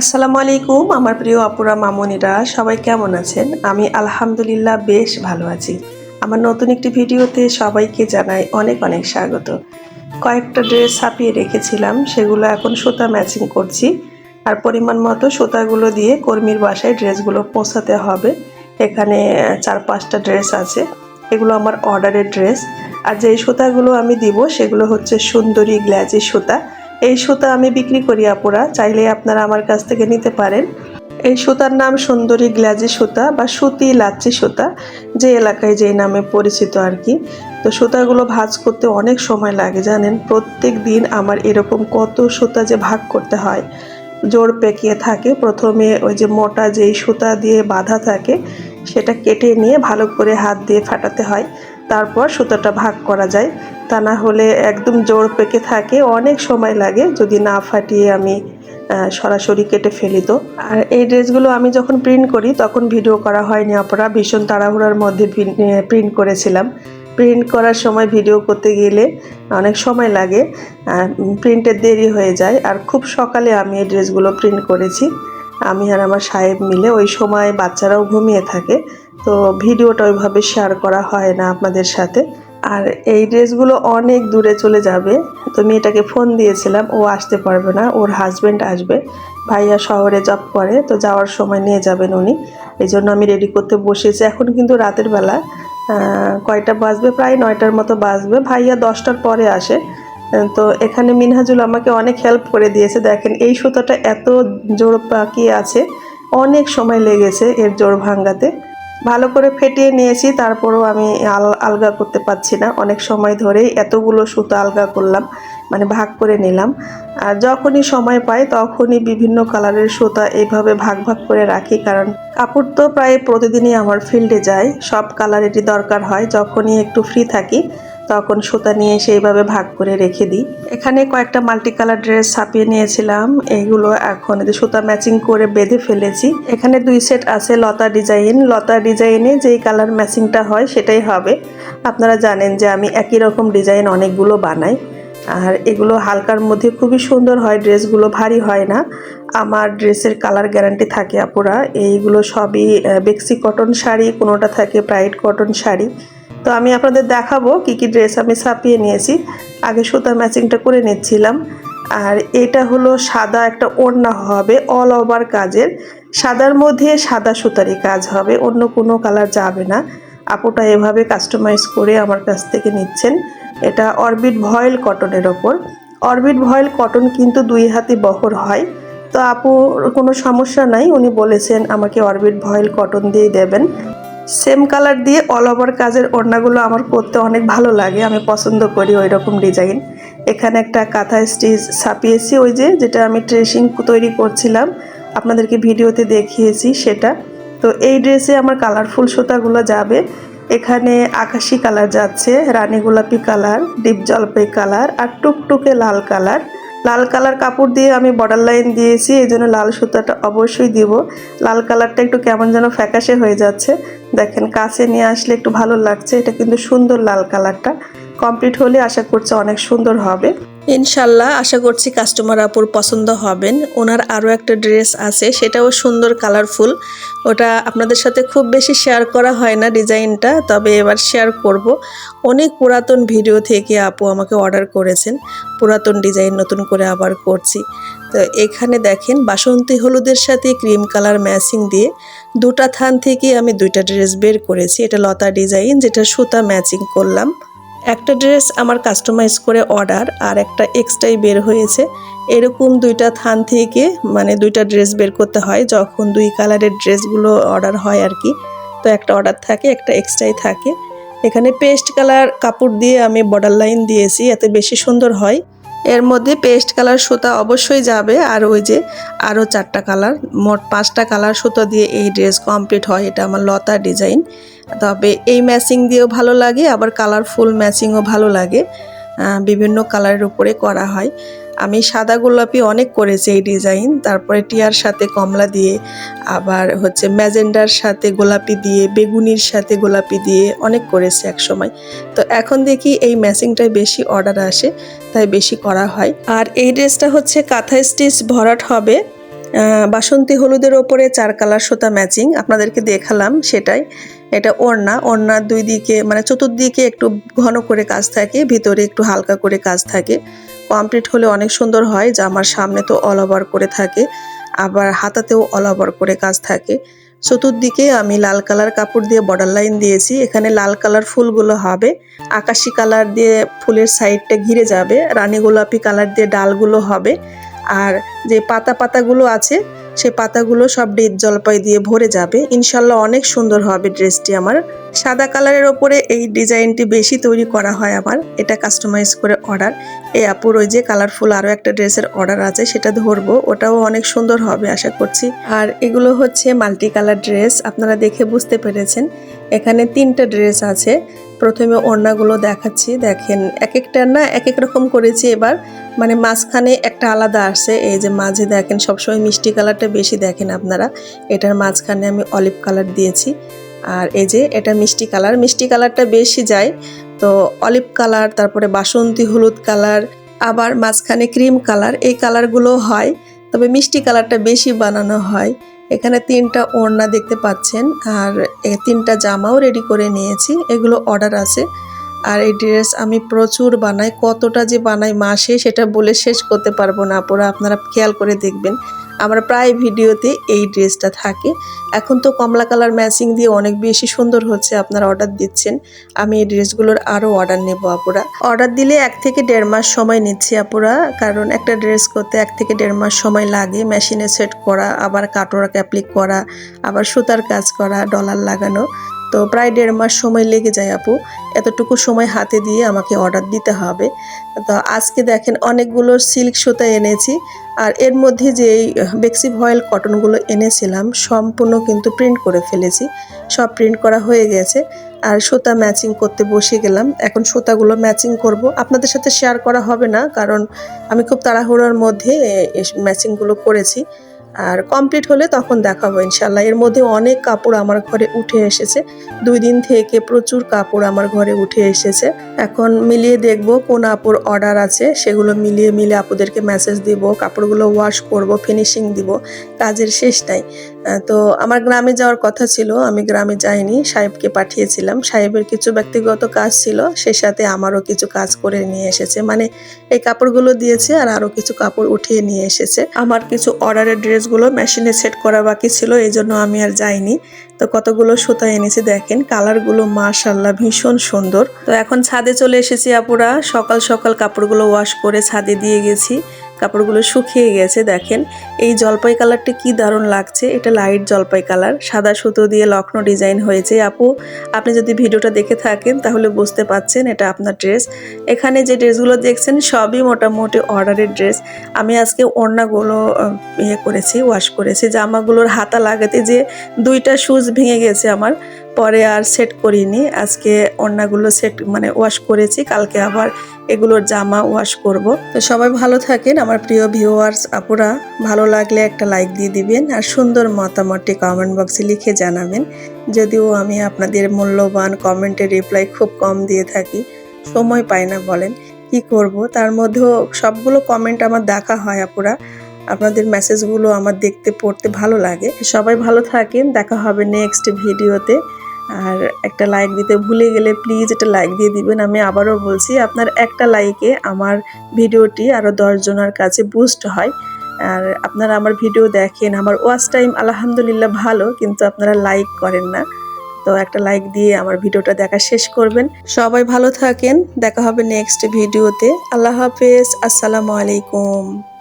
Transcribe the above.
আসসালামু আলাইকুম, আমার প্রিয় আপুরা, মামনিরা, সবাই কেমন আছেন? আমি আলহামদুলিল্লাহ বেশ ভালো আছি। আমার নতুন একটি ভিডিওতে সবাইকে জানাই অনেক অনেক স্বাগত। কয়েকটা ড্রেস ছাপিয়ে রেখেছিলাম, সেগুলো এখন সুতা ম্যাচিং করছি। আর পরিমাণ মতো সুতাগুলো দিয়ে কর্মীর বাসায় ড্রেসগুলো পৌঁছাতে হবে। এখানে চার পাঁচটা ড্রেস আছে। এগুলো আমার অর্ডারের ড্রেস। আর যেই সুতাগুলো আমি দিব, সেগুলো হচ্ছে সুন্দরী গ্ল্যাজি সুতা। এই সুতা আমি বিক্রি করি, আপুরা। চাইলে আপনারা আমার কাছ থেকে নিতে পারেন। এই সুতার নাম সুন্দরী গ্লাজি সুতা বা সুতি লাচ্ছি সুতা, যে এলাকায় যেই নামে পরিচিত আর কি। তো সুতাগুলো ভাজ করতে অনেক সময় লাগে, জানেন? প্রত্যেক দিন আমার এরকম কত সুতা যে ভাগ করতে হয়। জোর পেকিয়ে থাকে। প্রথমে ওই যে মোটা যেই সুতা দিয়ে বাঁধা থাকে, সেটা কেটে নিয়ে ভালো করে হাত দিয়ে ফাটাতে হয়। তারপর সুতোটা ভাগ করা যায়। তা না হলে একদম জোর পেকে থাকে, অনেক সময় লাগে। যদি না ফাটিয়ে আমি সরাসরি কেটে ফেলি তো। আর এই ড্রেসগুলো আমি যখন প্রিন্ট করি, তখন ভিডিও করা হয়নি আপনারা ভীষণ তাড়াহুড়ার মধ্যে প্রিন্ট করেছিলাম। প্রিন্ট করার সময় ভিডিও করতে গেলে অনেক সময় লাগে প্রিন্টের দেরি হয়ে যায়। আর খুব সকালে আমি এই ড্রেসগুলো প্রিন্ট করেছি। আমি আর আমার সাহেব মিলে ওই সময় বাচ্চারাও ঘুমিয়ে থাকে। তো ভিডিওটা ওইভাবে শেয়ার করা হয় না আপনাদের সাথে। আর এই ড্রেসগুলো অনেক দূরে চলে যাবে। তো মেয়েটাকে ফোন দিয়েছিলাম, ও আসতে পারবে না, ওর হাজব্যান্ড আসবে। ভাইয়া শহরে জব করে, তো যাওয়ার সময় নিয়ে যাবেন উনি। এই জন্য আমি রেডি করতে বসেছি। এখন কিন্তু রাতের বেলা কয়টা বাজবে? প্রায় নয়টার মতো বাজবে। ভাইয়া দশটার পরে আসে। তো এখানে মিনহাজুল আমাকে অনেক হেল্প করে দিয়েছে। দেখেন, এই সুতোটা এত জোর পাকিয়ে আছে। অনেক সময় লেগেছে এর জোর ভাঙ্গাতে। ভালো করে ফেটিয়ে নিয়েছি, তারপরও আমি আল, আলগা করতে পারছি না। অনেক সময় ধরেই এতগুলো সুতো আলগা করলাম মানে ভাগ করে নিলাম। আর যখনই সময় পাই, তখনই বিভিন্ন কালারের সুতা এইভাবে ভাগ ভাগ করে রাখি, কারণ কাপড় তো প্রায় প্রতিদিনই আমার ফিল্ডে যায়। সব কালারেরই দরকার হয়, যখনই একটু ফ্রি থাকি। তখন সুতা নিয়ে সেইভাবে ভাগ করে রেখে দিই। এখানে কয়েকটা মাল্টি কালার ড্রেস ছাপিয়ে নিয়েছিলাম। এইগুলো এখন সুতা ম্যাচিং করে বেঁধে ফেলেছি। এখানে দুই সেট আছে লতা ডিজাইন লতা ডিজাইনে যেই কালার ম্যাচিংটা হয় সেটাই হবে। আপনারা জানেন যে আমি একই রকম ডিজাইন অনেকগুলো বানাই। আর এগুলো হালকার মধ্যে খুবই সুন্দর হয়, ড্রেসগুলো ভারী হয় না। আমার ড্রেসের কালার গ্যারান্টি থাকে আপুরা, এইগুলো সবই বেক্সি কটন শাড়ি, কোনোটা থাকে ব্রাইট কটন শাড়ি। তো আমি আপনাদের দেখাবো কি কি ড্রেস আমি ছাপিয়ে নিয়েছি। আগে সুতা ম্যাচিংটা করে নিচ্ছিলাম। আর এটা হলো সাদা একটা ওড়না হবে অল ওভার কাজের। সাদার মধ্যে সাদা সুতারি কাজ হবে, অন্য কোনো কালার যাবে না। আপুটা এভাবে কাস্টমাইজ করে আমার কাছ থেকে নিচ্ছেন। এটা অরবিট ভয়েল কটনের ওপর। অরবিট ভয়েল কটন কিন্তু দুই হাতি বহর হয়। তো আপুর কোনো সমস্যা নাই? উনি বলেছেন আমাকে অরবিট ভয়েল কটন দিয়ে দেবেন। সেম কালার দিয়ে অল ওভার কাজের ওড়নাগুলো আমার করতে অনেক ভালো লাগে। আমি পছন্দ করি ওই রকম ডিজাইন। এখানে একটা কাঁথা স্টিচ ছাপিয়েছি ওই যে, যেটা আমি ট্রেসিং তৈরি করছিলাম। আপনাদেরকে ভিডিওতে দেখিয়েছি সেটা। তো এই ড্রেসে আমার কালারফুল সুতাগুলো যাবে। এখানে আকাশি কালার যাচ্ছে, রানী গোলাপি কালার, ডিপ জলপাই কালার আর টুকটুকে লাল কালার। লাল কালার কাপড় দিয়ে আমি বর্ডার লাইন দিয়েছি, এই জন্য লাল সুতাটা অবশ্যই দিব। লাল কালারটা একটু কেমন যেন ফ্যাকাশে হয়ে যাচ্ছে। দেখেন, কাছে নিয়ে আসলে একটু ভালো লাগছে, এটা কিন্তু সুন্দর লাল কালারটা। কমপ্লিট হলে আশা করছি অনেক সুন্দর হবে। ইনশাল্লাহ আশা করছি কাস্টমার আপুর পছন্দ হবেন। ওনার আরও একটা ড্রেস আছে, সেটাও সুন্দর কালারফুল। ওটা আপনাদের সাথে খুব বেশি শেয়ার করা হয় না ডিজাইনটা, তবে এবার শেয়ার করব। অনেক পুরাতন ভিডিও থেকে আপু আমাকে অর্ডার করেছেন, পুরাতন ডিজাইন নতুন করে আবার করছি। তো এখানে দেখেন, বাসন্তী হলুদের সাথে ক্রিম কালার ম্যাচিং দিয়ে দুটা থান থেকে আমি দুইটা ড্রেস বের করেছি। এটা লতা ডিজাইন, যেটা সুতা ম্যাচিং করলাম। একটা ড্রেস আমার কাস্টমাইজ করে অর্ডার আর একটা এক্সট্রাই বের হয়েছে। এরকম দুইটা থান থেকে মানে দুইটা ড্রেস বের করতে হয়, যখন দুই কালারের ড্রেসগুলো অর্ডার হয় আর কি। তো একটা অর্ডার থাকে, একটা এক্সট্রাই থাকে। এখানে পেস্ট কালার কাপড় দিয়ে আমি বর্ডার লাইন দিয়েছি, এতে বেশি সুন্দর হয়। এর মধ্যে পেস্ট কালার সুতা অবশ্যই যাবে, আর ওই যে আরও চারটা কালার মোট পাঁচটা কালার সুতো দিয়ে এই ড্রেস কমপ্লিট হয়, এটা আমার লতা ডিজাইন তবে এই ম্যাচিং দিয়েও ভালো লাগে, আবার কালারফুল ম্যাচিংও ভালো লাগে। বিভিন্ন কালারের উপরে করা হয়। আমি সাদা গোলাপি অনেক করেছি এই ডিজাইন তারপরে টিয়ার সাথে কমলা দিয়ে, আবার হচ্ছে ম্যাজেন্ডার সাথে গোলাপি দিয়ে, বেগুনির সাথে গোলাপি দিয়ে অনেক করেছি এক সময় তো এখন দেখি এই ম্যাচিংটাই বেশি অর্ডার আসে, তাই বেশি করা হয়। আর এই ড্রেসটা হচ্ছে কাঁথা স্টিচ ভরাট হবে। বাসন্তী হলুদের ওপরে চার কালার সুতা ম্যাচিং আপনাদেরকে দেখালাম সেটাই। এটা ওড়না ওড়নার দুই দিকে মানে চতুর্দিকে একটু ঘন করে কাজ থাকে, ভিতরে একটু হালকা করে কাজ থাকে। কমপ্লিট হলে অনেক সুন্দর হয় জামার সামনে তো অল ওভার করে থাকে, আবার হাতাতেও অল ওভার করে কাজ থাকে। চতুর্দিকে আমি লাল কালার কাপড় দিয়ে বর্ডার লাইন দিয়েছি, এখানে লাল কালার ফুলগুলো হবে, আকাশি কালার দিয়ে ফুলের সাইডটা ঘিরে যাবে, রানী গোলাপি কালার দিয়ে ডালগুলো হবে। আর যে পাতা পাতাগুলো আছে, সে পাতাগুলো সব ডেট জলপাই দিয়ে ভরে যাবে। ইনশাল্লাহ অনেক সুন্দর হবে ড্রেসটি আমার। সাদা কালারের ওপরে এই ডিজাইনটি বেশি তৈরি করা হয় আমার। এটা কাস্টমাইজ করে অর্ডার এই আপুর ওই যে কালারফুল আরও একটা ড্রেসের অর্ডার আছে, সেটা ধরবো। ওটাও অনেক সুন্দর হবে, আশা করছি। আর এগুলো হচ্ছে মাল্টি কালার ড্রেস আপনারা দেখে বুঝতে পেরেছেন। এখানে তিনটা ড্রেস আছে। প্রথমে ওড়নাগুলো দেখাচ্ছি। দেখেন এক একটা না এক এক রকম করেছি এবার। মানে মাঝখানে একটা আলাদা আসছে এই যে মাঝে দেখেন সবসময় মিষ্টি কালারটা বেশি দেখেন আপনারা। এটার মাঝখানে আমি অলিভ কালার দিয়েছি। আর এই যে এটা মিষ্টি কালার, মিষ্টি কালারটা বেশি যায়, তো অলিভ কালার, তারপরে বাসন্তী হলুদ কালার, আবার মাঝখানে ক্রিম কালার, এই কালারগুলো হয়, তবে মিষ্টি কালারটা বেশি বানানো হয়। এখানে তিনটা ওড়না দেখতে পাচ্ছেন, আর তিনটা জামাও রেডি করে নিয়েছি, এগুলো অর্ডার আছে। আর এই ড্রেস আমি প্রচুর বানাই, কতটা যে বানাই মাসে সেটা বলে শেষ করতে পারব না, আপুরা, আপনারা খেয়াল করে দেখবেন। আমার প্রায় ভিডিওতে এই ড্রেসটা থাকে। এখন তো কমলা কালার ম্যাচিং দিয়ে অনেক বেশি সুন্দর হচ্ছে, আপনারা অর্ডার দিচ্ছেন। আমি এই ড্রেসগুলোর আরও অর্ডার নেব, আপুরা। অর্ডার দিলে এক থেকে দেড় মাস সময় নিচ্ছি, আপুরা, কারণ একটা ড্রেস করতে এক থেকে দেড় মাস সময় লাগে, মেশিনে সেট করা, আবার কাটোরা অ্যাপ্লিক করা, আবার সুতার কাজ করা, ডলার লাগানো। তো প্রায় দেড় মাস সময় লেগে যায় আপু। এতটুকু সময় হাতে দিয়ে আমাকে অর্ডার দিতে হবে। তো আজকে দেখেন অনেকগুলো সিল্ক সুতা এনেছি। আর এর মধ্যে যে এই বেক্সি ভয়েল কটনগুলো এনেছিলাম, সম্পূর্ণ কিন্তু প্রিন্ট করে ফেলেছি। সব প্রিন্ট করা হয়ে গেছে। আর সুতা ম্যাচিং করতে বসে গেলাম। এখন সুতাগুলো ম্যাচিং করব। আপনাদের সাথে শেয়ার করা হবে না, কারণ আমি খুব তাড়াহুড়োর মধ্যে ম্যাচিংগুলো করেছি। আর কমপ্লিট হলে তখন দেখাবো ইনশাল্লাহ এর মধ্যে অনেক কাপড় আমার ঘরে উঠে এসেছে। দুই দিন থেকে প্রচুর কাপড় আমার ঘরে উঠে এসেছে। এখন মিলিয়ে দেখব কোন আপুর অর্ডার আছে। সেগুলো মিলিয়ে মিলে আপুদেরকে মেসেজ দিব, কাপড়গুলো ওয়াশ করব ফিনিশিং দিব। কাজের শেষ নাই। তো আমার গ্রামে যাওয়ার কথা ছিল, আমি গ্রামে যাইনি, সাহেবকে পাঠিয়েছিলাম। সাহেবের কিছু ব্যক্তিগত কাজ ছিল, সে সাথে আমারও কিছু কাজ করে নিয়ে এসেছে। মানে এই কাপড়গুলো দিয়েছে আর আরও কিছু কাপড় উঠিয়ে নিয়ে এসেছে। আমার কিছু অর্ডারের ড্রেসগুলো মেশিনে সেট করা বাকি ছিল, এই জন্য আমি আর যাইনি। তো কতগুলো সুতা এনেছি দেখেন কালারগুলো মাশাল্লাহ ভীষণ সুন্দর। তো এখন ছাদে চলে এসেছি আপুরা, সকাল সকাল কাপড়গুলো ওয়াশ করে ছাদে দিয়ে গেছি। কাপড়গুলো শুকিয়ে গেছে, দেখেন। এই জলপাই কালারটা কি দারুণ লাগছে। এটা লাইট জলপাই কালার। সাদা সুতো দিয়ে লখনৌ ডিজাইন হয়েছে। আপু, আপনি যদি ভিডিওটা দেখে থাকেন, তাহলে বুঝতে পাচ্ছেন এটা আপনার ড্রেস এখানে যে ড্রেসগুলো দেখছেন, সবই মোটামুটি অর্ডারের ড্রেস আমি আজকে ওড়নাগুলো ইয়ে করেছি ওয়াশ করেছি। জামাগুলোর হাতা লাগাতে যে দুইটা শুজ ভেঙে গেছে আমার। পরে আর সেট করিনি। আজকে ওড়নাগুলো সেট মানে ওয়াশ করেছি। কালকে আবার এগুলোর জামা ওয়াশ করব। তো সবাই ভালো থাকেন। আমার প্রিয় ভিউয়ার্স আপুরা, ভালো লাগলে একটা লাইক দিয়ে দিবেন আর সুন্দর মতামতটি কমেন্ট বক্সে লিখে জানাবেন। যদিও আমি আপনাদের মূল্যবান কমেন্টের রিপ্লাই খুব কম দিয়ে থাকি, সময় পাই না বলেন। কি করব? তার মধ্যেও সবগুলো কমেন্ট আমার দেখা হয় আপুরা। আপনাদের মেসেজগুলো আমার দেখতে, পড়তে ভালো লাগে। সবাই ভালো থাকেন। দেখা হবে নেক্সট ভিডিওতে আর একটা লাইক দিতে ভুলে গেলে প্লিজ একটা লাইক দিয়ে দিবেন। আমি আবারও বলছি, আপনার একটা লাইকে আমার ভিডিওটি আরও দশজনের কাছে বুস্ট হয়। আর আপনারা আমার ভিডিও দেখেন, আমার ওয়াচ টাইম আলহামদুলিল্লাহ ভালো, কিন্তু আপনারা লাইক করেন না। তো একটা লাইক দিয়ে আমার ভিডিওটা দেখা শেষ করবেন। সবাই ভালো থাকেন, দেখা হবে নেক্সট ভিডিওতে আল্লাহ হাফেজ, আসসালামু আলাইকুম।